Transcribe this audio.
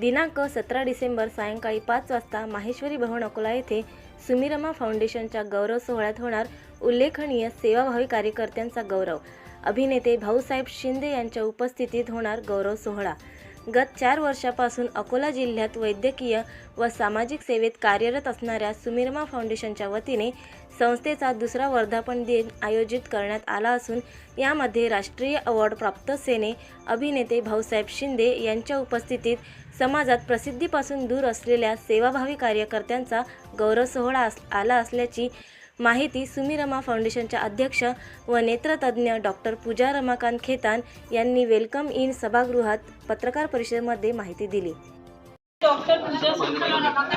दिनांक सतरा डिसेंबर सायंकाळी पाच वाजता माहेश्वरी भवन अकोला येथे सुमिरमा फाउंडेशनच्या गौरव सोहळ्यात होणार उल्लेखनीय सेवाभावी कार्यकर्त्यांचा गौरव. अभिनेते भाऊसाहेब शिंदे यांच्या उपस्थितीत होणार गौरव सोहळा. गत चार वर्षापासून अकोला जिल्ह्यात वैद्यकीय व सामाजिक सेवेत कार्यरत असणाऱ्या सुमिरमा फाउंडेशनच्या वतीने संस्थेचा दुसरा वर्धापन दिन आयोजित करण्यात आला असून यामध्ये राष्ट्रीय अवॉर्ड प्राप्त सेने अभिनेते भाऊसाहेब शिंदे यांच्या उपस्थितीत समाजात प्रसिद्धीपासून दूर असलेल्या सेवाभावी कार्यकर्त्यांचा गौरव सोहळा आला असल्याची माहिती सुमिरमा फाउंडेशनच्या अध्यक्ष व नेत्रतज्ञ डॉक्टर पूजा रमाकांत खेतान यांनी वेलकम इन सभागृहात पत्रकार परिषदेमध्ये माहिती दिली. डॉक्टर पूजा रमाकांत